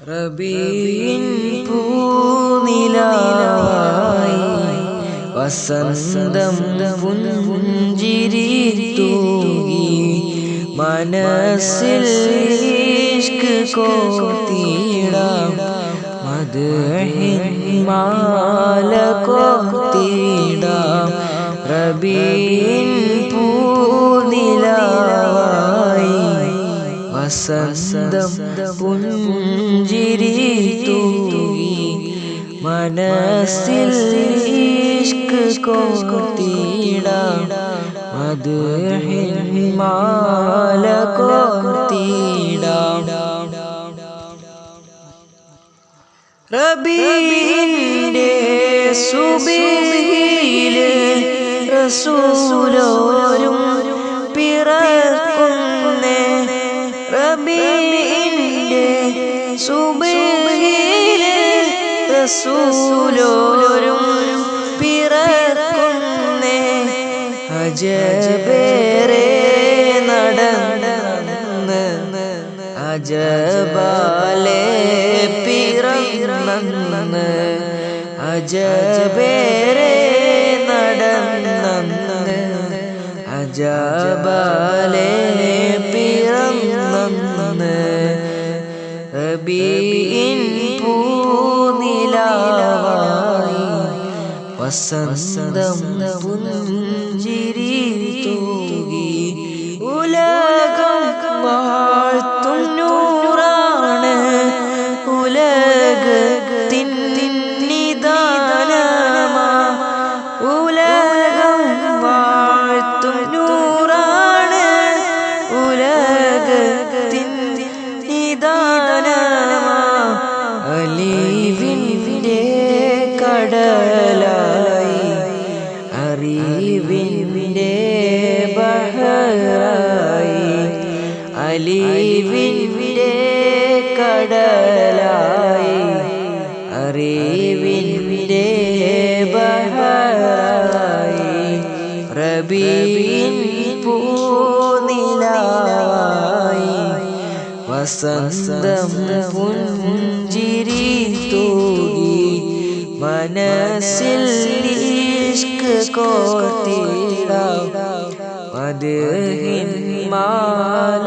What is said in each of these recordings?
റബീൻ പൂനിലായി വസന്തം പുഞ്ചിരി തൂകി മനസ്സിൽ കോത്തിടാം മദ്ഹിൻ മാല റബീൻ വസന്തം പുഞ്ചിരി തൂകി മനസ്സിൽ കോർത്തിടാം മദ്ഹിൻ മാല കോർത്തിടാം റബീന്റെ സുബിയിൽ റസൂലോരും സുബിയിൽ റസൂലോരും പിറക്കുന്നേ അജബേറെ നടന്ന് അജബാലെ പിറന്ന് അജബേറെ നടന്ന് അജബാലെ തൂകി ഉലകം വാഴ്ത്തുന്നൂറാണ്. ഉലകത്തിൻ ഉലകത്തിൻ നിദാനമാ അലീവിന്റെ കടലായി അറിവിന്റെ ബഹറായി റബീൻ പൂനിലായി വസന്തം പുഞ്ചിരി തൂകി മനസ്സിൽ കോർത്തിടാം മദ്ഹിൻ മാല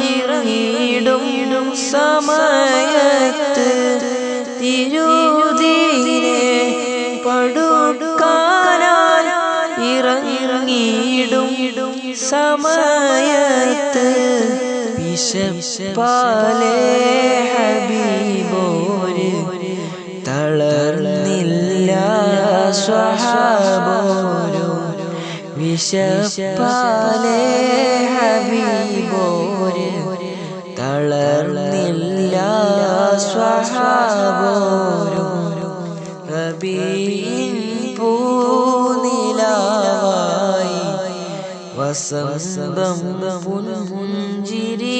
ഇറങ്ങിയിടും സമയത്ത്. തിരുദീനെ പടുക്കാനായി ഇറങ്ങിയിടും സമയത്ത്. വിശപ്പാലേ ഹബീബോര് തളർന്നില്ല സ്വഹാബോരു വിശപ്പാലേ ഹബീബോര് തളർന്നില്ല സ്വഹാബോരു. റബീൻ പൂനിലായി വസന്തം പുഞ്ചിരി